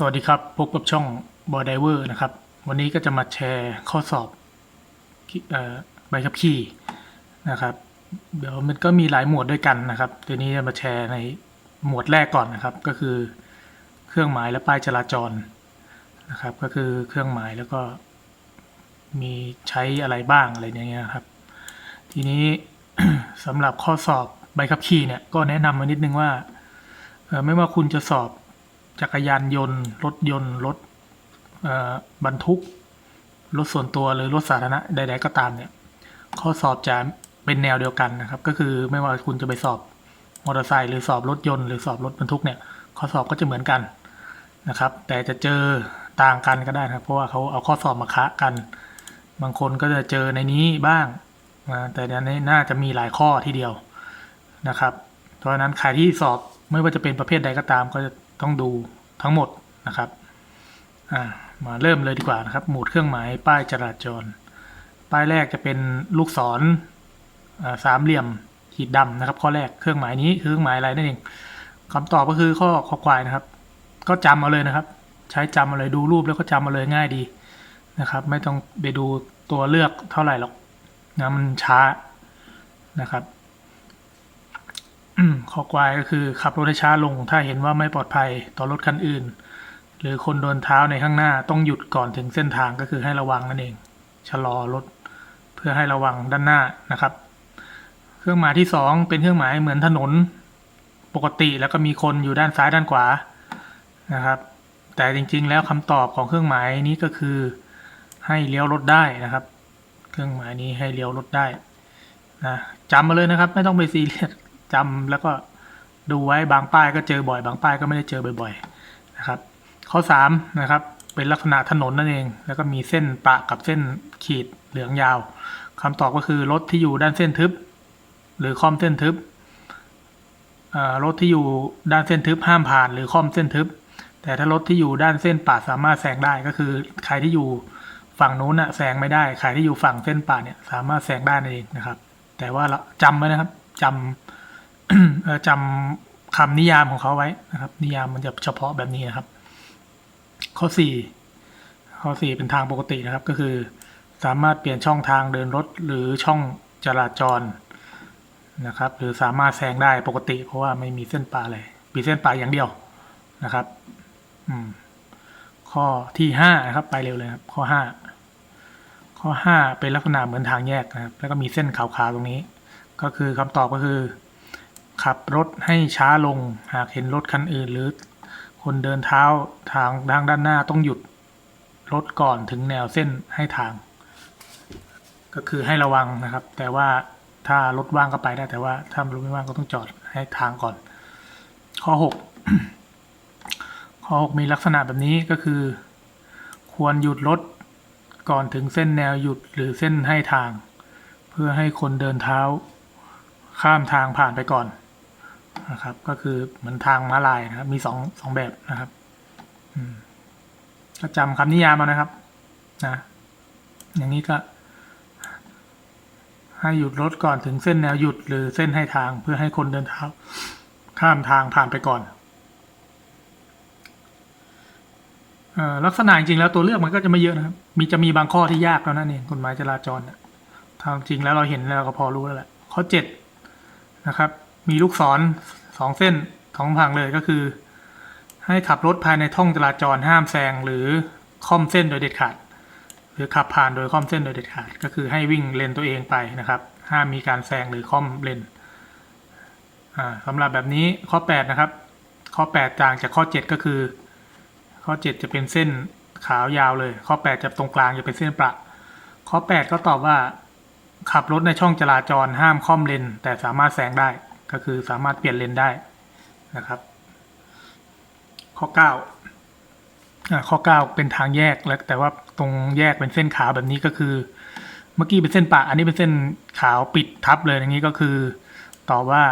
สวัสดีครับ พบกับช่องบอ d ไดเวอร์นะครับ วันนี้ก็จะมาแชร์ข้อสอบออใบขับขี่นะครับ เดี๋ยวมันก็มีหลายหมวดด้วยกันนะครับทีนี้จะมาแชร์ในหมวดแรกก่อนนะครับ ก็คือเครื่องหมายและป้ายจราจรนะครับ ก็คือเครื่องหมายแล้วก็มีใช้อะไรบ้างอะไรอย่างเงี้ยครับ ทีนี้สำหรับข้อสอบใบขับขี่เนี่ยก็แนะนำมานิดนึงว่าไม่ว่าคุณจะสอบ จักรยานยนต์ รถยนต์ รถบรรทุก รถส่วนตัวหรือรถสาธารณะใด ๆ ก็ตามเนี่ย ข้อสอบจะเป็นแนวเดียวกันนะครับ ก็คือไม่ว่าคุณจะไปสอบมอเตอร์ไซค์หรือสอบรถยนต์หรือสอบรถบรรทุกเนี่ย ข้อสอบก็จะเหมือนกันนะครับ แต่จะเจอต่างกันก็ได้นะครับ เพราะว่าเขาเอาข้อสอบมาคะกัน บางคนก็จะเจอในนี้บ้างนะแต่ในนี้น่าจะมีหลายข้อทีเดียวนะครับ เพราะฉะนั้นใครที่สอบ ไม่ว่าจะเป็นประเภทใดก็ตามก็จะต้องดูทั้งหมดนะครับมาเริ่มเลยดีกว่านะครับ หมุดเครื่องหมายป้ายจราจร ป้ายแรกจะเป็นลูกศรสามเหลี่ยมขีดดำนะครับ ข้อแรกเครื่องหมายนี้คือเครื่องหมายอะไรนั่นเองคำตอบก็คือข้อคอควายนะครับ ก็จำเอาเลยนะครับ ใช้จำเอาเลยดูรูปแล้วก็จำเอาเลยง่ายดีนะครับ ไม่ต้องไปดูตัวเลือกเท่าไหร่หรอกนะมันช้านะครับ ข้อควายก็คือขับรถให้ช้าลง ถ้าเห็นว่าไม่ปลอดภัยต่อรถคันอื่น หรือคนเดินเท้าในข้างหน้าต้องหยุดก่อนถึงเส้นทางก็คือให้ระวังนั่นเอง ชะลอรถเพื่อให้ระวังด้านหน้านะครับ เครื่องหมายที่สองเป็นเครื่องหมายเหมือนถนนปกติแล้วก็มีคนอยู่ด้านซ้ายด้านขวานะครับ แต่จริงๆแล้วคำตอบของเครื่องหมายนี้ก็คือให้เลี้ยวรถได้นะครับ เครื่องหมายนี้ให้เลี้ยวรถได้นะจำมาเลยนะครับ ไม่ต้องไปซีเรียส จำแล้วก็ดูไว้บางป้ายก็เจอบ่อย บางป้ายก็ไม่ได้เจอบ่อยๆนะครับ ข้อ3นะครับเป็นลักษณะถนนนั่นเอง แล้วก็มีเส้นประกับเส้นขีดเหลืองยาวคำตอบก็คือรถที่อยู่ด้านเส้นทึบ หรือคอมเส้นทึบรถที่อยู่ด้านเส้นทึบห้ามผ่าน หรือคอมเส้นทึบ แต่ถ้ารถที่อยู่ด้านเส้นป่าสามารถแซงได้ก็คือใครที่อยู่ฝั่งนู้นน่ะแซงไม่ได้ ใครที่อยู่ฝั่งเส้นป่าเนี่ยสามารถแซงได้นั่นเองนะครับ แต่ว่าเราจำไว้นะครับจำเอ่อ จำคำนิยามของเขาไว้นะครับ นิยามมันจะเฉพาะแบบนี้นะครับ ข้อสี่ข้อสี่เป็นทางปกตินะครับ ก็คือ สามารถเปลี่ยนช่องทางเดินรถหรือช่องจราจรนะครับ หรือสามารถแซงได้ปกติ เพราะว่าไม่มีเส้นป่าเลยมีเส้นป่าอย่างเดียวนะครับ อืม ข้อที่ห้านะครับ ไปเร็วเลยครับ ข้อห้าข้อห้าเป็นลักษณะเหมือนทางแยกนะครับ แล้วก็มีเส้นขาวๆตรงนี้ ก็คือคำตอบก็คือ ขับรถให้ช้าลง หากเห็นรถคันอื่น หรือคนเดินเท้าทางทางด้านหน้าต้องหยุดรถก่อนถึงแนวเส้นให้ทาง ก็คือให้ระวังนะครับ แต่ว่าถ้ารถว่างก็ไปได้ แต่ว่าถ้ารถไม่ว่างก็ต้องจอดให้ทางก่อน ข้อหกข้อหกมีลักษณะแบบนี้ก็คือ ควรหยุดรถก่อนถึงเส้นแนวหยุดหรือเส้นให้ทาง เพื่อให้คนเดินเท้าข้ามทางผ่านไปก่อน นะครับ ก็คือเหมือนทางม้าลายนะครับ มีสองสองแบบนะครับก็จำคำนิยามมานะครับ นะ อย่างนี้ก็ ให้หยุดรถก่อนถึงเส้นแนวหยุดหรือเส้นให้ทางเพื่อให้คนเดินเท้าข้ามทางผ่านไปก่อนลักษณะจริงแล้วตัวเลือกมันก็จะไม่เยอะนะครับ มีจะมีบางข้อที่ยากแล้วนั่นเองกฎหมายจราจรนะทางจริงแล้วเราเห็นแล้วเราก็พอรู้แล้วแหละข้อเจ็ดนะครับ มีลูกศรสองเส้นสองทางเลยก็คือ ให้ขับรถภายในท่องจราจรห้ามแซงหรือค่อมเส้นโดยเด็ดขาด หรือขับผ่านโดยค่อมเส้นโดยเด็ดขาด ก็คือให้วิ่งเลนตัวเองไปนะครับห้ามมีการแซงหรือค่อมเลนสำหรับแบบนี้ข้อ 8 นะครับ ข้อ 8 ต่างจากข้อ 7 ก็คือ ข้อ 7 จะเป็นเส้นขาวยาวเลย ข้อ 8 จะตรงกลางจะเป็นเส้นประข้อ 8 ก็ตอบว่า ขับรถในช่องจราจรห้ามค่อมเลนแต่สามารถแซงได้ ก็คือสามารถเปลี่ยนเลนได้นะครับ ข้อ9อ่าข้อ 9 เป็นทางแยกแล้วแต่ว่าตรงแยกเป็นเส้นขาวแบบนี้ก็คือ เมื่อกี้เป็นเส้นปะอันนี้เป็นเส้นขาวปิดทับเลยอย่างนี้ก็คือตอบว่า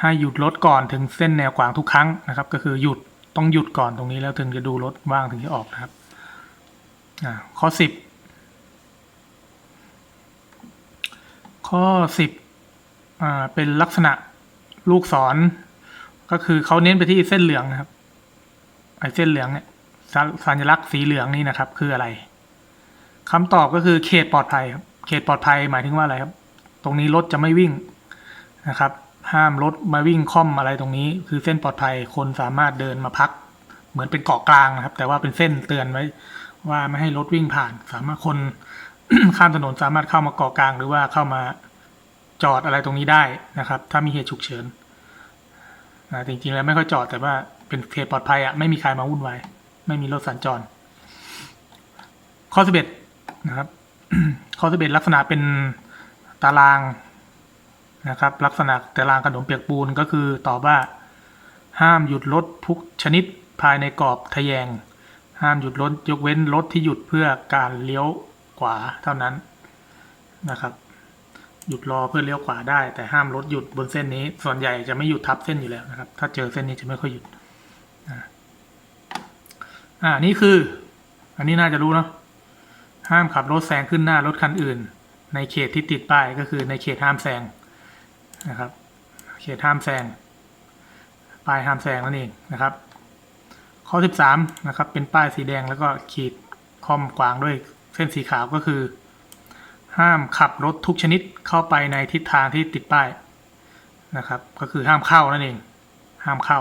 ให้หยุดรถก่อนถึงเส้นแนวขวางทุกครั้งนะครับ ก็คือหยุดต้องหยุดก่อนตรงนี้แล้วถึงจะดูรถว่างถึงจะออกนะครับข้อสิบข้อสิบ เป็นลักษณะลูกศร ก็คือเขาเน้นไปที่เส้นเหลืองนะครับไอ้เส้นเหลืองเนี่ยสัญลักษณ์สีเหลืองนี่นะครับ คืออะไรคำตอบก็คือเขตปลอดภัยครับเขตปลอดภัยหมายถึงว่าอะไรครับ ตรงนี้รถจะไม่วิ่งนะครับ ห้ามรถมาวิ่งค่อมอะไรตรงนี้ คือเส้นปลอดภัยคนสามารถเดินมาพัก เหมือนเป็นเกาะกลางนะครับ แต่ว่าเป็นเส้นเตือนไว้ ว่าไม่ให้รถวิ่งผ่าน สามารถคนข้ามถนนสามารถเข้ามาเกาะกลาง หรือว่าเข้ามา จอดอะไรตรงนี้ได้นะครับ ถ้ามีเหตุฉุกเฉินนะจริงๆแล้วไม่ค่อยจอดแต่ว่าเป็นเขตปลอดภัยอะไม่มีใครมาวุ่นวายไม่มีรถสัญจร ข้อสิบเอ็ดนะครับ ข้อสิบเอ็ดลักษณะเป็นตารางนะครับ ลักษณะตารางขนมเปียกปูนก็คือตอบว่า ห้ามหยุดรถทุกชนิดภายในกรอบทะแยง ห้ามหยุดรถยกเว้นรถที่หยุดเพื่อการเลี้ยวขวาเท่านั้นนะครับ หยุดรอเพื่อเลี้ยวขวาได้ แต่ห้ามรถหยุดบนเส้นนี้ ส่วนใหญ่จะไม่หยุดทับเส้นอยู่แล้วนะครับ ถ้าเจอเส้นนี้จะไม่ค่อยหยุดอ่านี่คือ อันนี้น่าจะรู้เนาะห้ามขับรถแซงขึ้นหน้ารถคันอื่น ในเขตที่ติดป้ายก็คือในเขตห้ามแซงนะครับ เขตห้ามแซงป้ายห้ามแซงนั่นเองนะครับ ข้อ 13 นะครับ เป็นป้ายสีแดงแล้วก็ขีดคอมกวางด้วยเส้นสีขาวก็คือ ห้ามขับรถทุกชนิดเข้าไปในทิศทางที่ติดป้ายนะครับ ก็คือห้ามเข้านั่นเอง ห้ามเข้า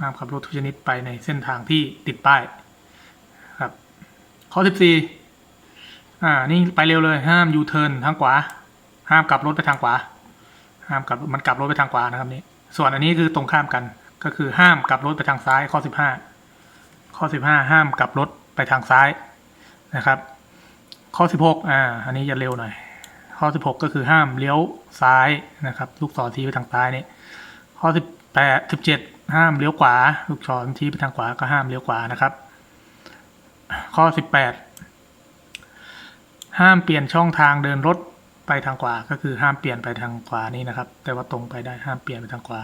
ห้ามขับรถทุกชนิดไปในเส้นทางที่ติดป้ายครับ ข้อ 14 อ่า นี่ไปเร็วเลย ห้ามยูเทิร์นทางขวา ห้ามกลับรถไปทางขวา ห้ามกลับมันกลับรถไปทางขวานะครับนี่ ส่วนอันนี้คือตรงข้ามกัน ก็คือห้ามกลับรถไปทางซ้าย ข้อ 15 ข้อ 15 ห้ามกลับรถไปทางซ้ายนะครับ ข้อ 16 อ่า อันนี้จะเร็วหน่อย ข้อ 16 ก็คือห้ามเลี้ยวซ้ายนะครับ ลูกศรชี้ไปทางซ้ายนี่ ข้อ 18 17 ห้ามเลี้ยวขวา ลูกศรชี้ไปทางขวาก็ห้ามเลี้ยวขวานะครับ ข้อ 18 ห้ามเปลี่ยนช่องทางเดินรถไปทางขวา ก็คือห้ามเปลี่ยนไปทางขวานี่นะครับ แต่ว่าตรงไปได้ห้ามเปลี่ยนไปทางขวา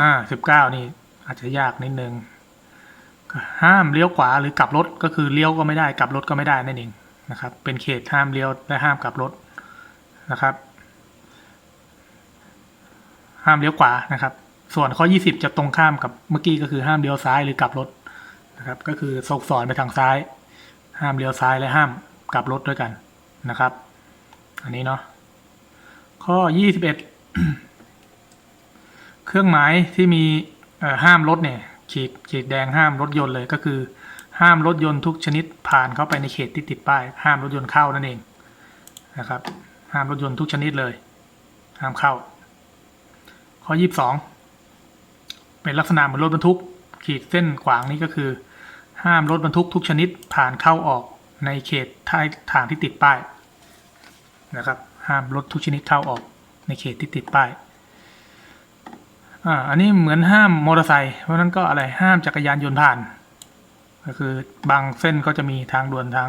อ่า 19 นี่อาจจะยากนิดนึงห้ามเลี้ยวขวาหรือกลับรถก็คือเลี้ยวก็ไม่ได้กลับรถก็ไม่ได้นั่นเอง นะครับ เป็นเขตห้ามเลี้ยวและห้ามกลับรถนะครับ ห้ามเลี้ยวขวานะครับ ส่วนข้อ 20 จะตรงข้ามกับเมื่อกี้ก็คือห้ามเลี้ยวซ้ายหรือกลับรถนะครับ ก็คือส่งสอนไปทางซ้าย ห้ามเลี้ยวซ้ายและห้ามกลับรถด้วยกันนะครับ อันนี้เนาะ ข้อ 21 เครื่องหมายที่มีห้ามรถเนี่ยขีดขีดแดงห้ามรถยนต์เลยก็คือ ห้ามรถยนต์ทุกชนิดผ่านเข้าไปในเขตที่ติดป้าย ห้ามรถยนต์เข้านั่นเองนะครับ ห้ามรถยนต์ทุกชนิดเลย ห้ามเข้า ข้อ 22 เป็นลักษณะเหมือนรถบรรทุก ขีดเส้นขวางนี้ก็คือ ห้ามรถบรรทุกทุกชนิดผ่านเข้าออกในเขตทางที่ติดป้ายนะครับ ห้ามรถทุกชนิดเข้าออกในเขตที่ติดป้ายอ่าอันนี้เหมือนห้ามมอเตอร์ไซค์เพราะนั้นก็อะไรห้ามจักรยานยนต์ผ่าน ก็คือบางเส้นก็จะมีทางด่วนทาง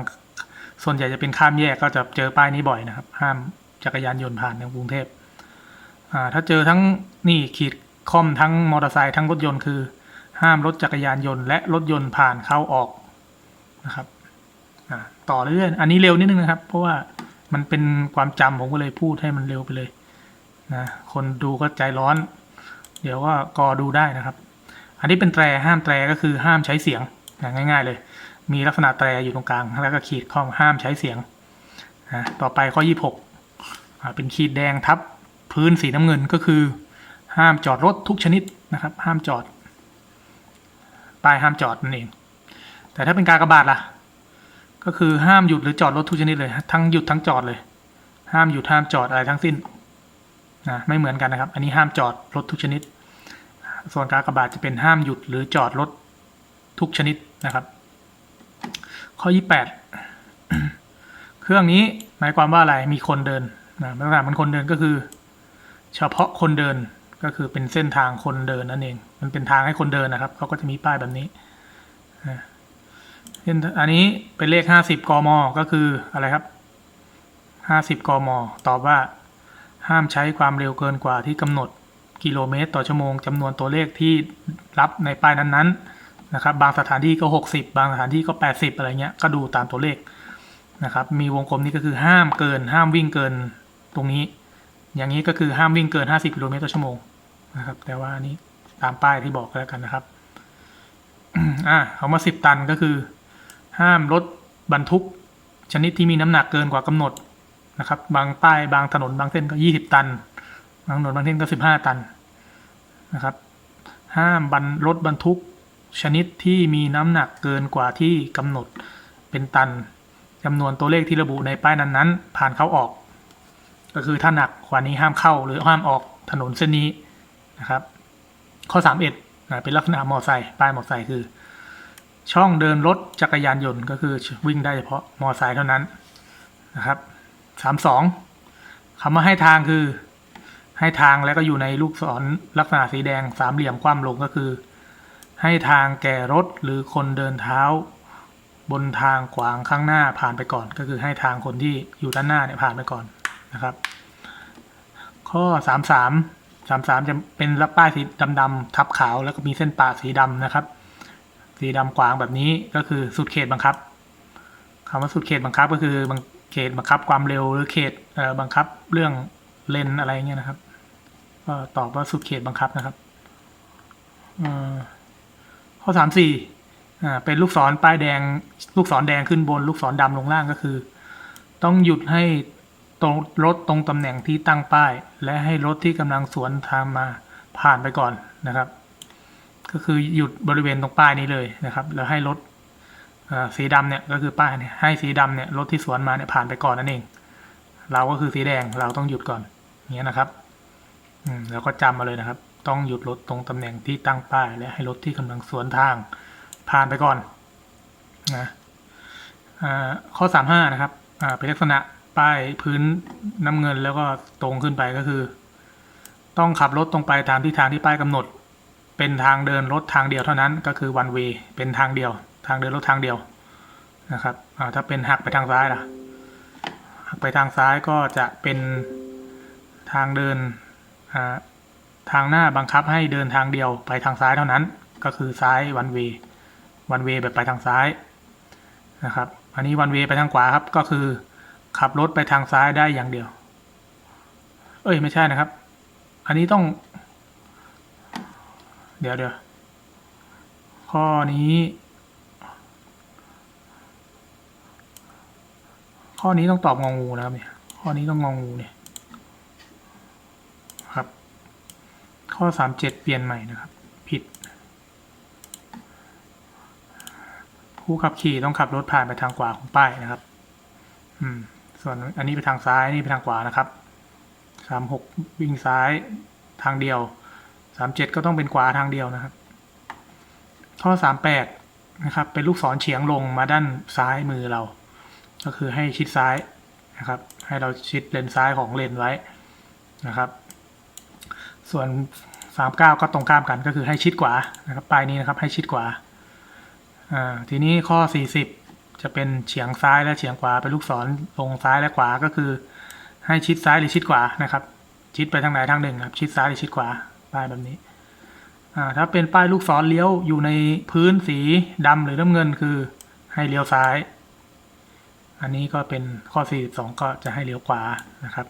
ส่วนใหญ่จะเป็นข้ามแยกก็จะเจอป้ายนี้บ่อยนะครับ ห้ามจักรยานยนต์ผ่านในกรุงเทพอ่าถ้าเจอทั้งนี่ขีดคอมทั้งมอเตอร์ไซค์ทั้งรถยนต์คือ ห้ามรถจักรยานยนต์และรถยนต์ผ่านเข้าออกนะครับอ่าต่อเรื่อยอันนี้เร็วนิดนึงนะครับ เพราะว่ามันเป็นความจำผมก็เลยพูดให้มันเร็วไปเลยนะคนดูก็ใจร้อน เดี๋ยวก็กอดูได้นะครับ อันนี้เป็นแตรห้ามแตรก็คือห้ามใช้เสียง นะง่ายๆเลย มีลักษณะแตรอยู่ตรงกลาง แล้วก็ขีดข้อห้ามใช้เสียงนะต่อไปข้อ 26 เป็นขีดแดงทับพื้นสีน้ำเงินก็คือ ห้ามจอดรถทุกชนิดนะครับ ห้ามจอดป้ายห้ามจอดนั่นเอง แต่ถ้าเป็นกากบาทล่ะ ก็คือห้ามหยุดหรือจอดรถทุกชนิดเลย ทั้งหยุดทั้งจอดเลย ห้ามหยุดห้ามจอดอะไรทั้งสิ้นนะไม่เหมือนกันนะครับ อันนี้ห้ามจอดรถทุกชนิด ส่วนกากบาทจะเป็นห้ามหยุดหรือจอดรถทุกชนิด นะครับ ข้อ 28 เครื่องนี้หมายความว่าอะไรมีคนเดินนะลักษณะมันคนเดินก็คือ เฉพาะคนเดินก็คือเป็นเส้นทางคนเดินนั่นเอง มันเป็นทางให้คนเดินนะครับเขาก็จะมีป้ายแบบนี้นะเช่นอันนี้เป็นเลข 50 กม ก็คืออะไรครับ 50 กม ตอบว่า ห้ามใช้ความเร็วเกินกว่าที่กำหนดกิโลเมตร ต่อชั่วโมงจำนวนตัวเลขที่รับในป้ายนั้นๆ นะครับ บางสถานที่ก็ 60 บางสถานที่ก็ 80 อะไรเงี้ย ก็ดูตามตัวเลขนะครับ มีวงกลมนี้ก็คือห้ามเกิน ห้ามวิ่งเกินตรงนี้ อย่างนี้ก็คือห้ามวิ่งเกิน 50 กิโลเมตรต่อชั่วโมงนะครับ แต่ว่านี้ตามป้ายที่บอกแล้วกันนะครับ อ่าเขามาสิบตันก็คือ ห้ามรถบรรทุก ชนิดที่มีน้ำหนักเกินกว่ากำหนดนะครับ บางป้ายบางถนนบางเส้นก็ยี่สิบตัน บางถนนบางเส้นก็สิบห้าตันนะครับ ห้ามบรรรถบรรทุก ชนิดที่มีน้ำหนักเกินกว่าที่กำหนดเป็นตันจำนวนตัวเลขที่ระบุในป้ายนั้นๆ ผ่านเข้าออก ก็คือถ้าหนักกว่านี้ห้ามเข้าหรือห้ามออกถนนเส้นนี้นะครับ ข้อสามเอ็ดเป็นลักษณะมอไซค์ป้ายมอไซค์คือ ช่องเดินรถจักรยานยนต์ก็คือวิ่งได้เฉพาะมอไซค์เท่านั้นนะครับสามสองคำว่าให้ทางคือให้ทางแล้วก็อยู่ในลูกศรลักษณะสีแดงสามเหลี่ยมคว่ำลงก็คือ ให้ทางแก่รถหรือคนเดินเท้า บนทางขวางข้างหน้าผ่านไปก่อน ก็คือให้ทางคนที่อยู่ด้านหน้าเนี่ยผ่านไปก่อนนะครับ ข้อสามสามสามสามจะเป็นลักป้ายสีดำๆทับขาวแล้วก็มีเส้นปะสีดำนะครับ สีดำกวางแบบนี้ก็คือสุดเขตบังคับคำว่าสุดเขตบังคับก็คือบังเขตบังคับความเร็วหรือเขตเอ่อบังคับเรื่องเลนอะไรเงี้ยนะครับก็ตอบว่าสุดเขตบังคับนะครับอ่อ ข้อสามสี่อ่าเป็นลูกศรป้ายแดง ลูกศรแดงขึ้นบน ลูกศรดำลงล่างก็คือ ต้องหยุดให้ตรงรถตรงตำแหน่งที่ตั้งป้าย และให้รถที่กำลังสวนทางมาผ่านไปก่อนนะครับ ก็คือหยุดบริเวณตรงป้ายนี้เลยนะครับ แล้วให้รถอ่อสีดำเนี่ยก็คือป้ายเนี่ยให้สีดำเนี่ยรถที่สวนมาเนี่ยผ่านไปก่อนนั่นเอง เราก็คือสีแดงเราต้องหยุดก่อนอย่างเงี้ยนะครับ อืมแล้วก็จำมาเลยนะครับ ต้องหยุดรถตรงตำแหน่งที่ตั้งป้าย และให้รถที่กำลังสวนทาง ผ่านไปก่อนนะข้อสามห้านะครับเป็นลักษณะป้ายพื้นน้ำเงินแล้วก็ตรงขึ้นไปก็คือ ต้องขับรถตรงไปตามที่ทางที่ป้ายกำหนด เป็นทางเดินรถทางเดียวเท่านั้นก็คือ one way เป็นทางเดียว ทางเดินรถทางเดียวนะครับถ้าเป็นหักไปทางซ้ายล่ะหักไปทางซ้ายก็จะเป็นทางเดินอ่า ทางหน้าบังคับให้เดินทางเดียวไปทางซ้ายเท่านั้น ก็คือซ้ายวันเววันเวแบบไปทางซ้ายนะครับ อันนี้วันเวไปทางขวาครับ ก็คือขับรถไปทางซ้ายได้อย่างเดียว เอ้ยไม่ใช่นะครับ อันนี้ต้อง เดี๋ยวเดี๋ยวข้อนี้ ข้อนี้ต้องตอบงองูนะครับเนี่ย ข้อนี้ต้องงองูเนี่ย ครับ ข้อสามเจ็ดเปลี่ยนใหม่นะครับ ผิด ผู้ขับขี่ต้องขับรถผ่านไปทางขวาของป้ายนะครับ อืม ส่วนอันนี้ไปทางซ้ายนี่ไปทางขวานะครับสามหกวิ่งซ้ายทางเดียวสามเจ็ดก็ต้องเป็นขวาทางเดียวนะครับ ข้อสามแปดนะครับ เป็นลูกศรเฉียงลงมาด้านซ้ายมือเรา ก็คือให้ชิดซ้ายนะครับ ให้เราชิดเลนซ้ายของเลนไว้นะครับส่วน สามเก้าก็ตรงข้ามกันก็คือให้ชิดขวานะครับปลายนี้นะครับให้ชิดขวาอ่าทีนี้ข้อสี่สิบจะเป็นเฉียงซ้ายและเฉียงขวาเป็นลูกศรลงซ้ายและขวาก็คือ ให้ชิดซ้ายหรือชิดขวานะครับ ชิดไปทางไหนทางหนึ่งครับ ชิดซ้ายหรือชิดขวาป้ายแบบนี้อ่าถ้าเป็นป้ายลูกศรเลี้ยวอยู่ในพื้นสีดำหรือน้ำเงินคือให้เลี้ยวซ้าย อันนี้ก็เป็นข้อ 42 ก็จะให้เลี้ยวขวานะครับ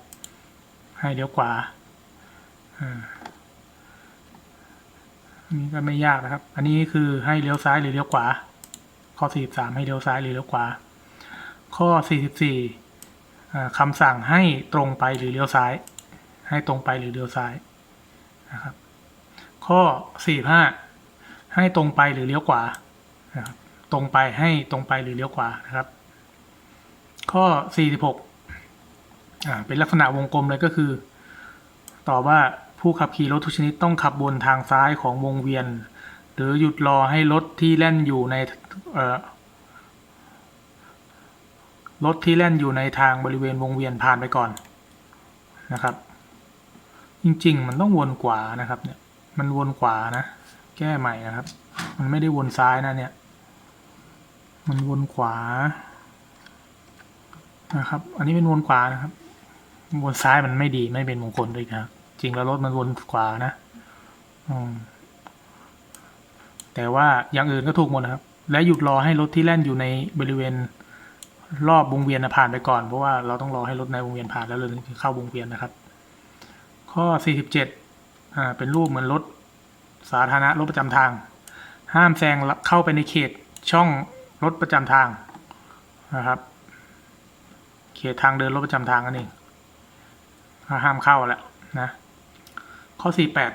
ให้เลี้ยวขวาอ่า นี้ก็ไม่ยากนะครับ อันนี้คือให้เลี้ยวซ้ายหรือเลี้ยวขวา ข้อ 43 ให้เลี้ยวซ้ายหรือเลี้ยวขวา ข้อ 44อ่าคำสั่งให้ตรงไปหรือเลี้ยวซ้าย ให้ตรงไปหรือเลี้ยวซ้ายนะครับ ข้อ 45 ให้ตรงไปหรือเลี้ยวขวานะครับตรงไปให้ตรงไปหรือเลี้ยวขวานะครับ ข้อ 46อ่าเป็นลักษณะวงกลมเลยก็คือตอบว่า ผู้ขับขี่รถทุกชนิดต้องขับบนทางซ้ายของวงเวียน หรือหยุดรอให้รถที่แล่นอยู่ในรถที่แล่นอยู่ในทางบริเวณวงเวียนผ่านไปก่อนนะครับ จริงๆ มันต้องวนขวานะครับเนี่ยมันวนขวานะ แก้ใหม่นะครับ มันไม่ได้วนซ้ายนะเนี่ยมันวนขวานะครับ อันนี้เป็นวนขวานะครับ วนซ้ายมันไม่ดีไม่เป็นมงคลด้วยครับ จริงแล้วรถมันวนขวานะแต่ว่าอย่างอื่นก็ถูกหมดนะครับ และหยุดรอให้รถที่แล่นอยู่ในบริเวณรอบวงเวียนผ่านไปก่อน เพราะว่าเราต้องรอให้รถในวงเวียนผ่านแล้วเราถึงเข้าวงเวียนนะครับ ข้อ 47อ่าเป็นรูปเหมือนรถสาธารณะรถประจำทาง ห้ามแซงเข้าไปในเขตช่องรถประจำทางนะครับ เขตทางเดินรถประจำทางนั่นเองห้ามเข้าแหละนะ ข้อสี่แปด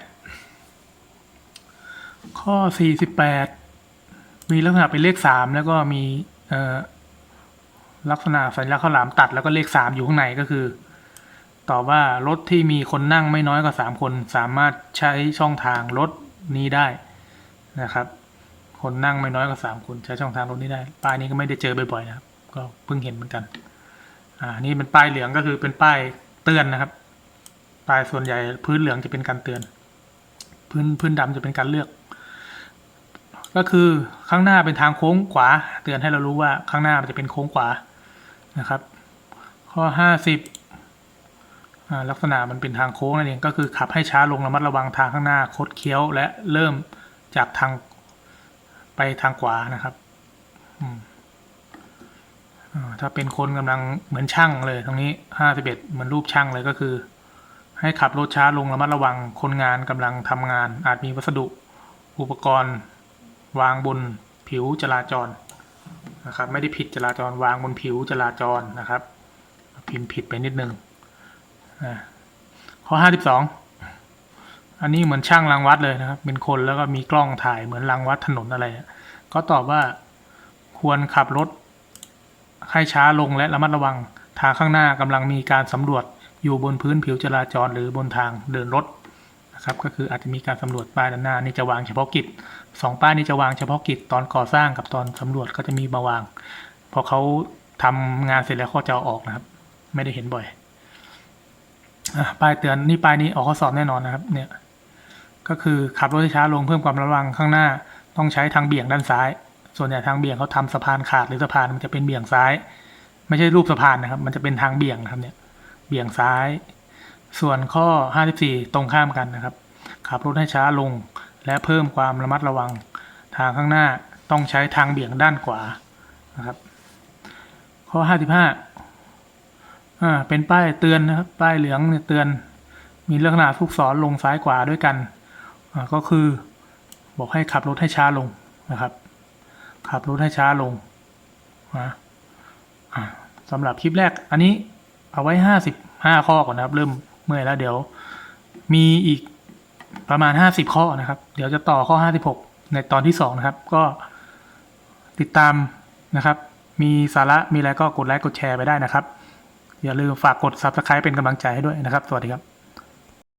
ข้อสี่สิบแปดมีลักษณะเป็นเลขสามแล้วก็มีลักษณะสัญลักษณ์ข้าวหลามตัดแล้วก็เลขสามอยู่ข้างในก็คือตอบว่ารถที่มีคนนั่งไม่น้อยกว่าสามคน สามารถใช้ช่องทางรถนี้ได้นะครับ คนนั่งไม่น้อยกว่าสามคนใช้ช่องทางรถนี้ได้ ป้ายนี้ก็ไม่ได้เจอบ่อยๆนะครับ ก็เพิ่งเห็นเหมือนกัน อ่านี่เป็นป้ายเหลืองก็คือเป็นป้ายเตือนนะครับ ป้ายส่วนใหญ่พื้นเหลืองจะเป็นการเตือน พื้นพื้นดำจะเป็นการเลือก ก็คือข้างหน้าเป็นทางโค้งขวา เตือนให้เรารู้ว่าข้างหน้ามันจะเป็นโค้งขวานะครับ ข้อห้าสิบลักษณะมันเป็นทางโค้งนั่นเองก็คือขับให้ช้าลงระมัดระวังทางข้างหน้าคดเคี้ยว และเริ่มจากทางไปทางขวานะครับถ้าเป็นคนกำลังเหมือนช่างเลยตรงนี้ห้าสิบเอ็ดเหมือนรูปช่างเลยก็คือ ให้ขับรถช้าลงระมัดระวังคนงานกำลังทำงาน อาจมีวัสดุอุปกรณ์ วางบนผิวจราจรนะครับไม่ได้ผิดจราจรวางบนผิวจราจรนะครับ พิมพ์ผิดไปนิดนึงอ่าข้อห้าสิบสองอันนี้เหมือนช่างรางวัดเลยนะครับ เป็นคนแล้วก็มีกล้องถ่ายเหมือนรางวัดถนนอะไร ก็ตอบว่าควรขับรถให้ช้าลงและระมัดระวังทางข้างหน้ากำลังมีการสำรวจ อยู่บนพื้นผิวจราจรหรือบนทางเดินรถนะครับก็คืออาจจะมีการสำรวจป้ายด้านหน้านี่จะวางเฉพาะกิจสองป้ายนี้จะวางเฉพาะกิจตอนก่อสร้างกับตอนสำรวจก็จะมีมาวาง พอเขาทำงานเสร็จแล้วเขาจะเอาออกนะครับ ไม่ได้เห็นบ่อยอป้ายเตือนนี่ป้ายนี้ออกข้อสอบแน่นอนนะครับ เนี่ยก็คือขับรถช้าลงเพิ่มความระวังข้างหน้า ต้องใช้ทางเบี่ยงด้านซ้าย ส่วนใหญ่ทางเบี่ยงเขาทำสะพานขาดหรือสะพานมันจะเป็นเบี่ยงซ้าย ไม่ใช่รูปสะพานนะครับ มันจะเป็นทางเบี่ยงนะครับเนี่ย เบี่ยงซ้าย ส่วนข้อ 54 ตรงข้ามกันนะครับ ขับรถให้ช้าลง และเพิ่มความระมัดระวัง ทางข้างหน้าต้องใช้ทางเบี่ยงด้านขวานะครับ ข้อ 55อ่าเป็นป้ายเตือนนะครับ ป้ายเหลืองเนี่ยเตือน มีลักษณะลูกศรลงซ้ายขวาด้วยกันอ่าก็คือบอกให้ขับรถให้ช้าลงนะครับ ขับรถให้ช้าลงนะอ่าสำหรับคลิปแรกอันนี้ เอาไว้ห้าสิบห้าข้อก่อนนะครับ เริ่มเมื่อยแล้วเดี๋ยว มีอีกประมาณห้าสิบข้อนะครับ เดี๋ยวจะต่อข้อห้าสิบหกในตอนที่สองนะครับ ก็ติดตามนะครับ มีสาระมีอะไรก็กดไลค์กดแชร์ไปได้นะครับ อย่าลืมฝากกด subscribe เป็นกำลังใจให้ด้วยนะครับ สวัสดีครับ